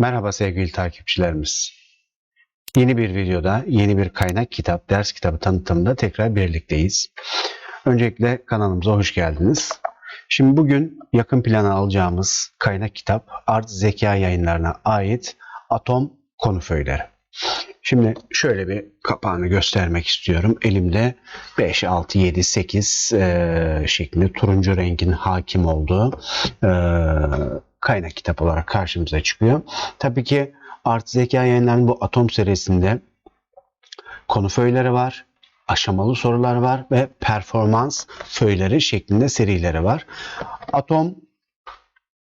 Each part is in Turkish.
Merhaba sevgili takipçilerimiz. Yeni bir videoda, yeni bir kaynak kitap, ders kitabı tanıtımında tekrar birlikteyiz. Öncelikle kanalımıza hoş geldiniz. Şimdi bugün yakın plana alacağımız kaynak kitap Art Zeka yayınlarına ait Atom konu föyleri. Şimdi şöyle bir kapağını göstermek istiyorum. Elimde 5, 6, 7, 8 eee, şeklinde turuncu rengin hakim olduğu eee, kaynak kitap olarak karşımıza çıkıyor. Tabii ki Art Zeka yayınlarının bu Atom serisinde konu föyleri var, aşamalı sorular var ve performans föyleri şeklinde serileri var. Atom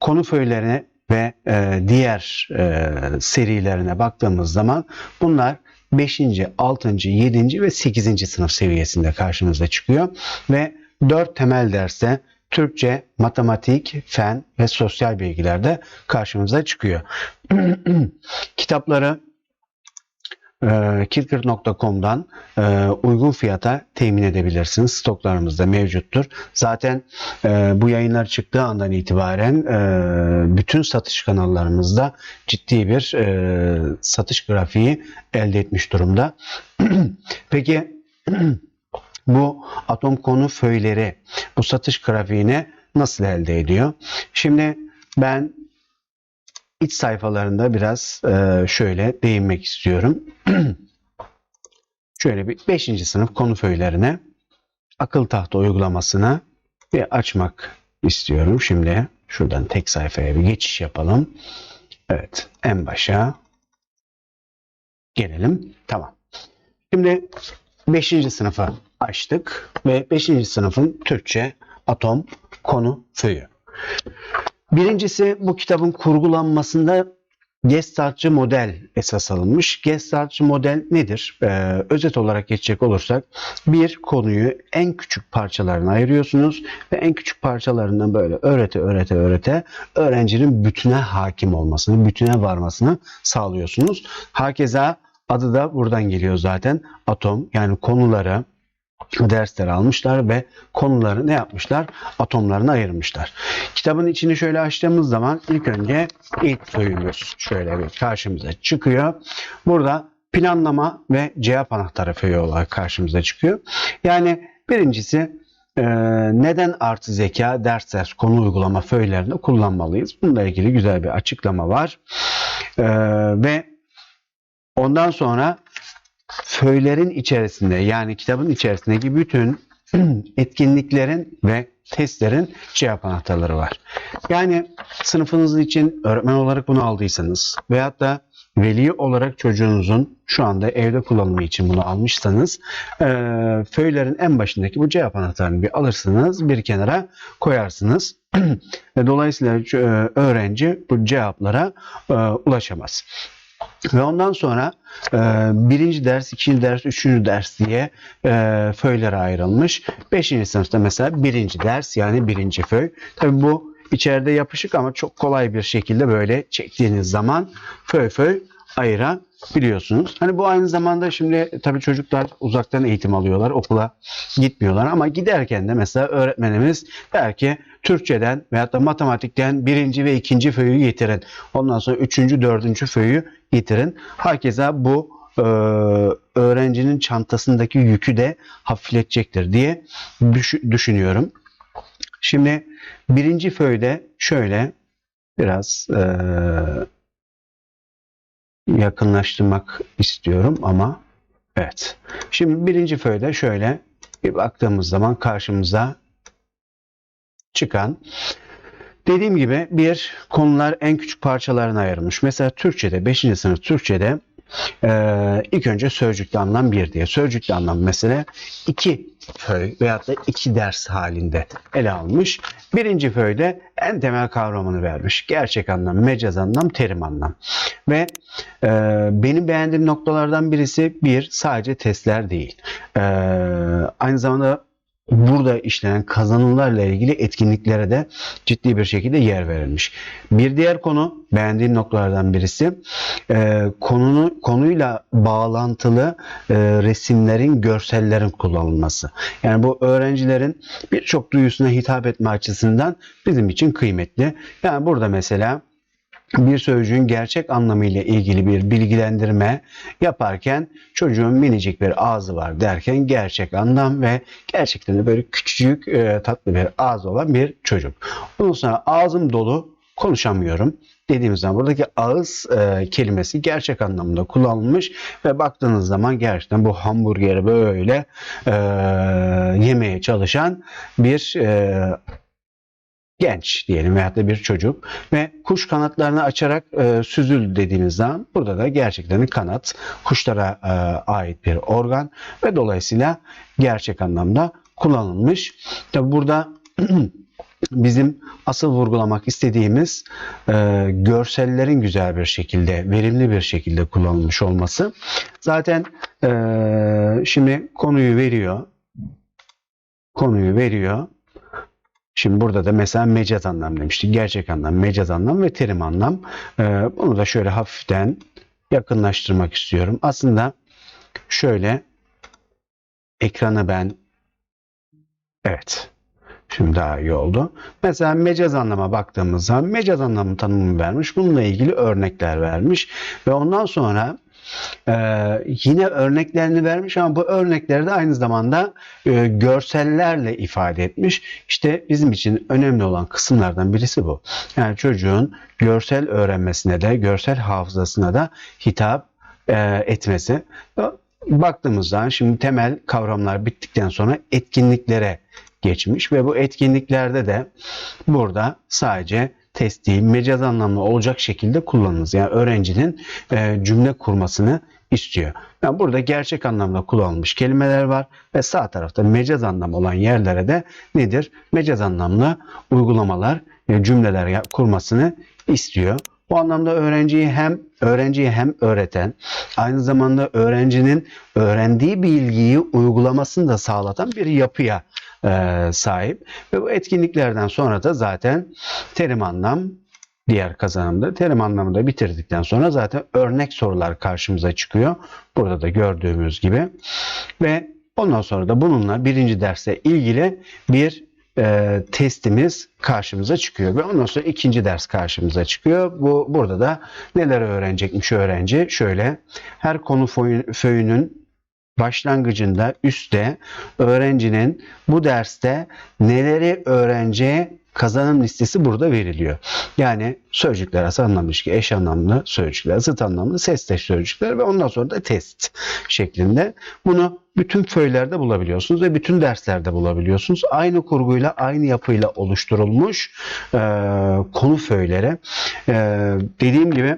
konu föylerine ve e, diğer e, serilerine baktığımız zaman bunlar 5. 6. 7. ve 8. sınıf seviyesinde karşımıza çıkıyor ve 4 temel derste Türkçe, matematik, fen ve sosyal bilgilerde karşımıza çıkıyor. Kitapları e, Kirkir.com'dan e, uygun fiyata temin edebilirsiniz. Stoklarımızda mevcuttur. Zaten e, bu yayınlar çıktığı andan itibaren bütün satış kanallarımızda ciddi bir satış grafiği elde etmiş durumda. Peki bu atom konu föyleri bu satış grafiğine nasıl elde ediyor? Şimdi ben iç sayfalarında biraz e, şöyle değinmek istiyorum. şöyle bir 5. sınıf konu föylerine akıl tahta uygulamasına bir açmak istiyorum. Şimdi şuradan tek sayfaya bir geçiş yapalım. Evet en başa gelelim. Tamam. Şimdi 5. sınıfı açtık ve 5. sınıfın Türkçe atom konu föyü. Birincisi bu kitabın kurgulanmasında Gestaltçı model esas alınmış. Gestaltçı model nedir? Ee, özet olarak geçecek olursak bir konuyu en küçük parçalarına ayırıyorsunuz ve en küçük parçalarından böyle öğrete öğrete öğrete öğrencinin bütüne hakim olmasını, bütüne varmasını sağlıyorsunuz. Hakeza adı da buradan geliyor zaten. Atom yani konuları dersler almışlar ve konuları ne yapmışlar? Atomlarını ayırmışlar. Kitabın içini şöyle açtığımız zaman ilk önce ilk föyümüz şöyle bir karşımıza çıkıyor. Burada planlama ve cevap anahtarı föyü olarak karşımıza çıkıyor. Yani birincisi e, neden artı zeka ders ders konu uygulama föylerinde kullanmalıyız? Bununla ilgili güzel bir açıklama var. E, ve ondan sonra föylerin içerisinde yani kitabın içerisindeki bütün etkinliklerin ve testlerin cevap anahtarları var. Yani sınıfınız için öğretmen olarak bunu aldıysanız veyahut da veli olarak çocuğunuzun şu anda evde kullanımı için bunu almışsanız e, föylerin en başındaki bu cevap anahtarını bir alırsınız bir kenara koyarsınız ve dolayısıyla öğrenci bu cevaplara e, ulaşamaz. Ve ondan sonra e, birinci ders, ikinci ders, üçüncü ders diye e, föylere ayrılmış. Beşinci sınıfta mesela birinci ders yani birinci föy. Tabi bu içeride yapışık ama çok kolay bir şekilde böyle çektiğiniz zaman föy föy ayırabiliyorsunuz. Hani bu aynı zamanda şimdi tabii çocuklar uzaktan eğitim alıyorlar, okula gitmiyorlar ama giderken de mesela öğretmenimiz der ki Türkçeden veyahut da matematikten birinci ve ikinci föyü getirin. Ondan sonra üçüncü, dördüncü föyü getirin. Hakeza bu e, öğrencinin çantasındaki yükü de hafifletecektir diye düş- düşünüyorum. Şimdi birinci föyde şöyle biraz e, yakınlaştırmak istiyorum ama evet. Şimdi birinci föyde şöyle bir baktığımız zaman karşımıza çıkan dediğim gibi bir konular en küçük parçalarına ayrılmış. Mesela Türkçe'de 5. sınıf Türkçe'de ee, ilk önce sözcükte anlam bir diye. Sözcükte anlam mesela iki föy veyahut da iki ders halinde ele almış. Birinci föyde en temel kavramını vermiş. Gerçek anlam, mecaz anlam, terim anlam. Ve e, benim beğendiğim noktalardan birisi bir sadece testler değil. E, aynı zamanda burada işlenen kazanımlarla ilgili etkinliklere de ciddi bir şekilde yer verilmiş. Bir diğer konu beğendiğim noktalardan birisi e, konunu konuyla bağlantılı e, resimlerin, görsellerin kullanılması. Yani bu öğrencilerin birçok duyusuna hitap etme açısından bizim için kıymetli. Yani burada mesela bir sözcüğün gerçek anlamıyla ilgili bir bilgilendirme yaparken çocuğun minicik bir ağzı var derken gerçek anlam ve gerçekten de böyle küçücük e, tatlı bir ağzı olan bir çocuk. Ondan sonra ağzım dolu konuşamıyorum dediğimiz zaman buradaki ağız e, kelimesi gerçek anlamda kullanılmış ve baktığınız zaman gerçekten bu hamburgeri böyle e, yemeye çalışan bir e, genç diyelim veyahut da bir çocuk ve kuş kanatlarını açarak e, süzül dediğimiz zaman burada da gerçekten kanat kuşlara e, ait bir organ ve dolayısıyla gerçek anlamda kullanılmış. Tabi burada bizim asıl vurgulamak istediğimiz e, görsellerin güzel bir şekilde, verimli bir şekilde kullanılmış olması. Zaten e, şimdi konuyu veriyor. Konuyu veriyor. Şimdi burada da mesela mecaz anlam demiştik. Gerçek anlam, mecaz anlam ve terim anlam. Ee, bunu da şöyle hafiften yakınlaştırmak istiyorum. Aslında şöyle ekranı ben evet şimdi daha iyi oldu. Mesela mecaz anlama baktığımız zaman mecaz anlamı tanımını vermiş. Bununla ilgili örnekler vermiş ve ondan sonra ee, yine örneklerini vermiş ama bu örnekleri de aynı zamanda e, görsellerle ifade etmiş. İşte bizim için önemli olan kısımlardan birisi bu. Yani çocuğun görsel öğrenmesine de, görsel hafızasına da hitap e, etmesi. Baktığımızda şimdi temel kavramlar bittikten sonra etkinliklere geçmiş ve bu etkinliklerde de burada sadece test değil, mecaz anlamlı olacak şekilde kullanınız. Yani öğrencinin e, cümle kurmasını istiyor. Yani burada gerçek anlamda kullanılmış kelimeler var ve sağ tarafta mecaz anlamı olan yerlere de nedir? Mecaz anlamlı uygulamalar, e, cümleler kurmasını istiyor. Bu anlamda öğrenciyi hem öğrenciyi hem öğreten, aynı zamanda öğrencinin öğrendiği bilgiyi uygulamasını da sağlatan bir yapıya e, sahip. Ve bu etkinliklerden sonra da zaten terim anlam diğer kazanımda terim anlamını da bitirdikten sonra zaten örnek sorular karşımıza çıkıyor. Burada da gördüğümüz gibi. Ve ondan sonra da bununla birinci derse ilgili bir e, testimiz karşımıza çıkıyor ve ondan sonra ikinci ders karşımıza çıkıyor. Bu burada da neler öğrenecekmiş öğrenci? Şöyle her konu föyünün başlangıcında üstte öğrencinin bu derste neleri öğreneceği kazanım listesi burada veriliyor. Yani sözcükler arası anlam ilişki, eş anlamlı sözcükler, zıt anlamlı sesteş sözcükler ve ondan sonra da test şeklinde. Bunu bütün föylerde bulabiliyorsunuz ve bütün derslerde bulabiliyorsunuz. Aynı kurguyla, aynı yapıyla oluşturulmuş e, konu föyleri. E, dediğim gibi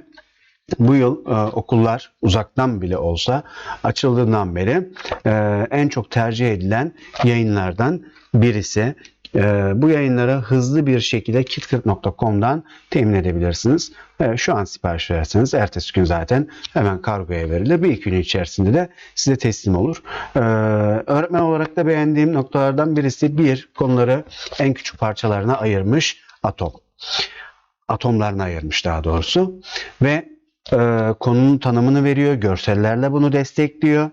bu yıl e, okullar uzaktan bile olsa açıldığından beri e, en çok tercih edilen yayınlardan birisi. E, bu yayınları hızlı bir şekilde kitkırk.com'dan temin edebilirsiniz. E, şu an sipariş verseniz ertesi gün zaten hemen kargoya verilir. Bir iki gün içerisinde de size teslim olur. E, öğretmen olarak da beğendiğim noktalardan birisi bir konuları en küçük parçalarına ayırmış atom. Atomlarına ayırmış daha doğrusu. Ve e, konunun tanımını veriyor. Görsellerle bunu destekliyor.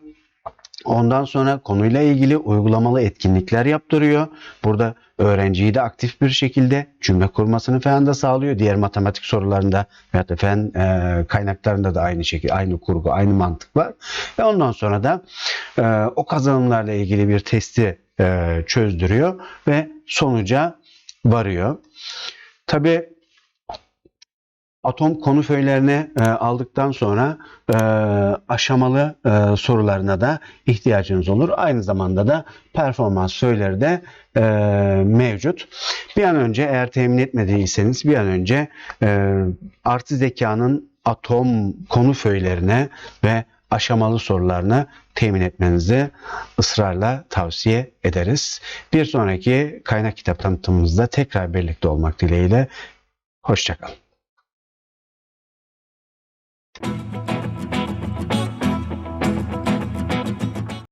Ondan sonra konuyla ilgili uygulamalı etkinlikler yaptırıyor. Burada öğrenciyi de aktif bir şekilde cümle kurmasını falan da sağlıyor. Diğer matematik sorularında veyahut da fen e, kaynaklarında da aynı şekilde aynı kurgu, aynı mantık var. Ve ondan sonra da e, o kazanımlarla ilgili bir testi e, çözdürüyor ve sonuca varıyor. Tabii atom konu föylerini e, aldıktan sonra e, aşamalı e, sorularına da ihtiyacınız olur. Aynı zamanda da performans föyleri de e, mevcut. Bir an önce eğer temin etmediyseniz bir an önce e, artı zekanın atom konu föylerine ve aşamalı sorularını temin etmenizi ısrarla tavsiye ederiz. Bir sonraki kaynak kitap tanıtımımızda tekrar birlikte olmak dileğiyle. Hoşçakalın. あ!